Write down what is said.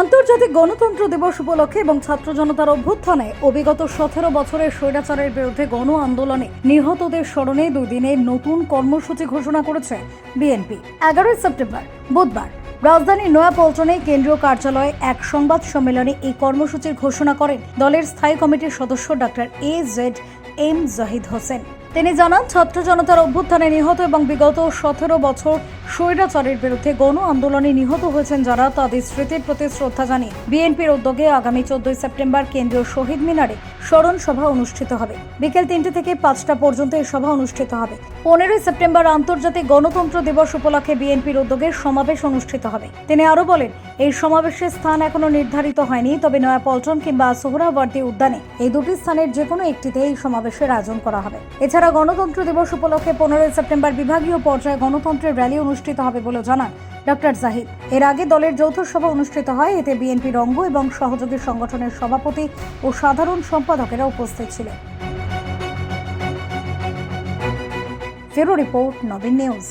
আন্তর্জাতিক গণতন্ত্র দিবস উপলক্ষে এবং ছাত্র জনতার অভ্যুত্থানে অবিগত সতেরো বছরের স্বৈরাচারের বিরুদ্ধে গণ আন্দোলনে নিহতদের স্মরণে দুই দিনের নতুন কর্মসূচি ঘোষণা করেছে বিএনপি। এগারোই সেপ্টেম্বর, বুধবার, রাজধানীর নয়াপল্টনে কেন্দ্রীয় কার্যালয়ে এক সংবাদ সম্মেলনে এই কর্মসূচির ঘোষণা করেন দলের স্থায়ী কমিটির সদস্য doctor A Z M Zahid Hossain. তিনি জানান, ছাত্র জনতার অভ্যুত্থানে নিহত এবং বিগত সতেরো বছর স্বৈরাচারের বিরুদ্ধে গণ আন্দোলনে নিহত হয়েছেন যারা তাদের স্মৃতির প্রতি শ্রদ্ধা জানিয়ে বিএনপির উদ্যোগে আগামী চোদ্দই সেপ্টেম্বর কেন্দ্রীয় শহীদ মিনারে স্মরণ সভা অনুষ্ঠিত হবে। বিকেল তিনটে থেকে পাঁচটা পর্যন্ত এই সভা অনুষ্ঠিত হবে। পনেরোই সেপ্টেম্বর আন্তর্জাতিক গণতন্ত্র দিবস উপলক্ষে বিএনপির উদ্যোগে সমাবেশ অনুষ্ঠিত হবে। তিনি আরও বলেন এই সমাবেশের স্থান এখনও নির্ধারিত হয়নি, তবে নয়াপল্টন কিংবা সোহরাওয়ার্দী উদ্যানে এই দুটি স্থানের যে কোনো একটিতে এই সমাবেশের আয়োজন করা হবে। এছাড়া গণতন্ত্র দিবস উপলক্ষে পনেরোই সেপ্টেম্বর বিভাগীয় পর্যায়ে গণতন্ত্রের র্যালি অনুষ্ঠিত হবে বলে জানান ডক্টর জাহিদ। এর আগে দলের যৌথ সভা অনুষ্ঠিত হয়, এতে বিএনপির অঙ্গ এবং সহযোগী সংগঠনের সভাপতি ও সাধারণ সম্পাদকেরা উপস্থিত ছিলেন। ফেরো রিপোর্ট, নবীন নিউজ।